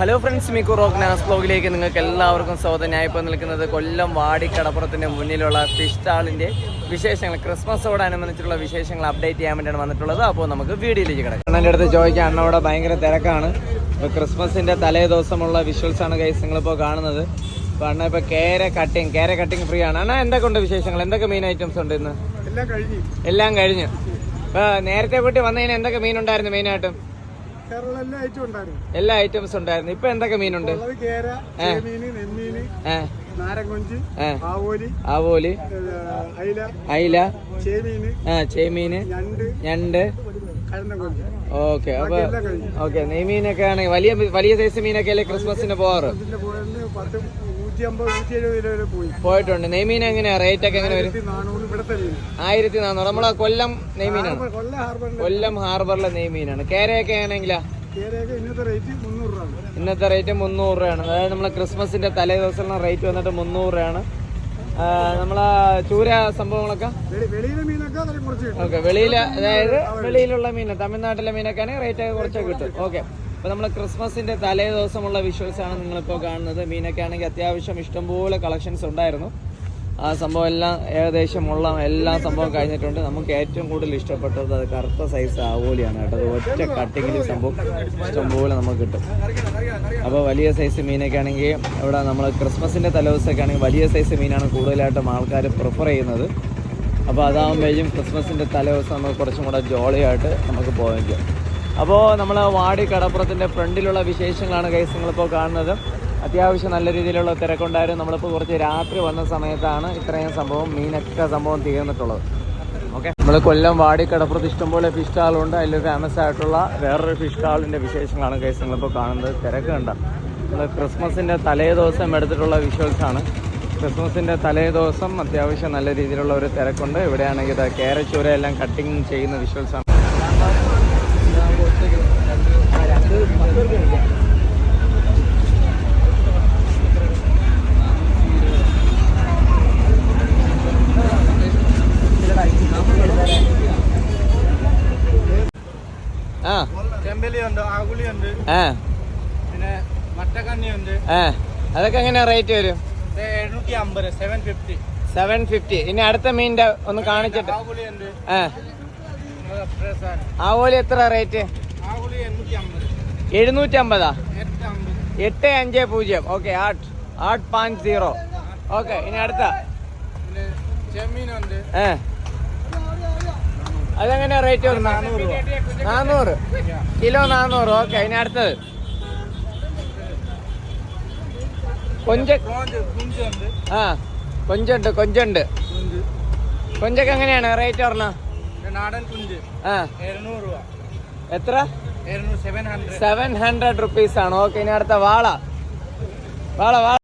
Hello friends മിക്കു റോക്ക് നാസ് ബ്ലോഗിലേക്ക് നിങ്ങൾക്ക് എല്ലാവർക്കും സ്വാഗതം. ഞാൻ ഇപ്പോൾ നിൽക്കുന്നത് കൊല്ലം വാടിക്കടപ്പുറത്തിന്റെ മുന്നിലുള്ള ഫിഷ് സ്റ്റാളിന്റെ വിശേഷങ്ങൾ ക്രിസ്മസോടനുബന്ധിച്ചുള്ള വിശേഷങ്ങൾ അപ്ഡേറ്റ് ചെയ്യാൻ വേണ്ടിയാണ് വന്നിട്ടുള്ളത്. അപ്പോൾ നമുക്ക് വീഡിയോയിലേക്ക് കിടക്കാം. അണ്ണന്റെ അടുത്ത് ചോദിക്കാം അണ്ണ അവിടെ ഭയങ്കര തിരക്കാണ്. ഇപ്പോൾ ക്രിസ്മസിന്റെ തലേ ദിവസമുള്ള വിഷ്വൽസാണ് കൈസ് നിങ്ങളിപ്പോൾ കാണുന്നത്. അപ്പോൾ അണ്ണ ഇപ്പോൾ കേര കട്ടിങ് കേര കട്ടിങ് ഫ്രീ ആണ്. അണ്ണ എന്തൊക്കെ ഉണ്ട് വിശേഷങ്ങൾ? എന്തൊക്കെ മീൻ ഐറ്റംസ് ഉണ്ട് ഇന്ന്? എല്ലാം കഴിഞ്ഞു. എല്ലാം കഴിഞ്ഞു. ഇപ്പോൾ നേരത്തെ പോയിട്ട് വന്നതിന് എന്തൊക്കെ മീൻ ഉണ്ടായിരുന്നു മെയിനായിട്ടും എല്ലാ ഐറ്റംസ് ഉണ്ടായിരുന്നു. ഇപ്പൊ എന്തൊക്കെ മീനുണ്ട്? ആവോലി അയില ചേമീന് ഞണ്ട് ഓക്കെ അപ്പൊ ഓക്കെ നെയ്മീനൊക്കെ ആണെങ്കിൽ വലിയ വലിയ സൈസ് മീനൊക്കെ അല്ലേ ക്രിസ്മസിന് പോവാറ്? നൂറ്റി അമ്പത് നൂറ്റി എഴുപത് കിലോ വരെ പോയി. പോയിട്ടുണ്ട്. നെയ്മീൻ എങ്ങനെയാ? റേറ്റ് ഒക്കെ എങ്ങനെ വരും? ആയിരത്തി നാനൂറ് ഇവിടുത്തെ മീൻ ആയിരത്തി നാന്നൂറ് നമ്മളെ കൊല്ലം നെയ്മീനാണ്. കൊല്ല ഹാർബറിലെ നെയ്മീനാണ്. കേരയൊക്കെ ആണെങ്കിലാ കേരയൊക്കെ ഇന്നത്തെ റേറ്റ് മുന്നൂറ് രൂപയാണ്. അതായത് നമ്മളെ ക്രിസ്മസിന്റെ തലേ ദിവസമുള്ള റേറ്റ് വന്നിട്ട് മുന്നൂറ് രൂപയാണ്. നമ്മളെ ചൂര സംഭവങ്ങളൊക്കെ? ഓക്കെ വെളിയിലെ അതായത് വെളിയിലുള്ള മീൻ തമിഴ്നാട്ടിലെ മീനൊക്കെ ആണെങ്കിൽ റേറ്റ് ഒക്കെ കുറച്ചൊക്കെ കിട്ടും. ഓക്കെ. അപ്പോൾ നമ്മൾ ക്രിസ്മസിന്റെ തലേ ദിവസമുള്ള വിഷ്വൽസ് ആണ് നിങ്ങളിപ്പോൾ കാണുന്നത്. മീനൊക്കെ ആണെങ്കിൽ അത്യാവശ്യം ഇഷ്ടംപോലെ കളക്ഷൻസ് ഉണ്ടായിരുന്നു. ആ സംഭവം എല്ലാം ഏകദേശം ഉള്ള എല്ലാ സംഭവം കഴിഞ്ഞിട്ടുണ്ട്. നമുക്ക് ഏറ്റവും കൂടുതൽ ഇഷ്ടപ്പെട്ടത് അത് കറുത്ത സൈസ് ആവോലിയാണ് കേട്ടോ. അത് ഒറ്റ കട്ടിങ്ങിൽ സംഭവം ഇഷ്ടംപോലെ നമുക്ക് കിട്ടും. അപ്പോൾ വലിയ സൈസ് മീനൊക്കെ ആണെങ്കിൽ ഇവിടെ നമ്മൾ ക്രിസ്മസിന്റെ തലേദിവസമൊക്കെ ആണെങ്കിൽ വലിയ സൈസ് മീനാണ് കൂടുതലായിട്ടും ആൾക്കാർ പ്രിഫർ ചെയ്യുന്നത്. അപ്പോൾ അതാകുമ്പോഴേക്കും ക്രിസ്മസിന്റെ തലേദിവസം നമുക്ക് കുറച്ചും കൂടെ ജോളിയായിട്ട് നമുക്ക് പോകാം അപ്പോൾ നമ്മൾ വാടി കടപ്പുറത്തിന്റെ ഫ്രണ്ടിലുള്ള വിശേഷങ്ങളാണ് കൈസ് നിങ്ങളിപ്പോൾ കാണുന്നത്. അത്യാവശ്യം നല്ല രീതിയിലുള്ള തിരക്കുണ്ടായിരുന്നു. നമ്മളിപ്പോൾ കുറച്ച് രാത്രി വന്ന സമയത്താണ് ഇത്രയും സംഭവം മീനൊക്കെ സംഭവം തീർന്നിട്ടുള്ളത്. ഓക്കെ നമ്മൾ കൊല്ലം വാടി കടപ്പുറത്ത് ഇഷ്ടംപോലെ ഫിഷ് സ്റ്റാളുണ്ട് അതിൽ ഫേമസ് ആയിട്ടുള്ള വേറൊരു ഫിഷ് സ്റ്റാളിന്റെ വിശേഷങ്ങളാണ് കൈസ് നിങ്ങളിപ്പോൾ കാണുന്നത്. തിരക്ക് കണ്ട. നമ്മൾ ക്രിസ്മസിന്റെ തലേ ദിവസം എടുത്തിട്ടുള്ള വിഷ്വൽസാണ് ക്രിസ്മസിന്റെ തലേ ദിവസം അത്യാവശ്യം നല്ല രീതിയിലുള്ള ഒരു തിരക്കുണ്ട്. ഇവിടെയാണെങ്കിൽ കേരച്ചൂര എല്ലാം കട്ടിങ് ചെയ്യുന്ന വിഷ്വൽസ് അതൊക്കെ എങ്ങനെയാ റേറ്റ് വരും? സെവൻ ഫിഫ്റ്റി ഇനി അടുത്ത മീനിന്റെ ഒന്ന് കാണിച്ചിട്ട്. ആവോലി എത്ര റേറ്റ്? എഴുന്നൂറ്റി അമ്പതാ എട്ട് അഞ്ച് പൂജ്യം. ഓക്കെ ആട്ട് ആട്ട് പാഞ്ച് സീറോ. ഓക്കെ ഇനി അടുത്ത. ഏ. അതെങ്ങനെയാ റേറ്റ് വരും നാനൂറ്. നാനൂറ് കിലോ നാനൂറ്. ഓക്കെ ഇനി അടുത്തത്. കൊഞ്ച. ആ കൊഞ്ചുണ്ട് കൊഞ്ചുണ്ട്. കുഞ്ച് കൊഞ്ചൊക്കെ എങ്ങനെയാണ്? റേറ്റ് പറഞ്ഞ. പിന്നെ നാടൻ കുഞ്ച് ആ എഴുന്നൂറ് രൂപ എത്ര എഴുന്നൂറ് seven hundred seven hundred rupees ആണ്. ഓക്കെ ഇനി അടുത്ത വാള. വാള വാള.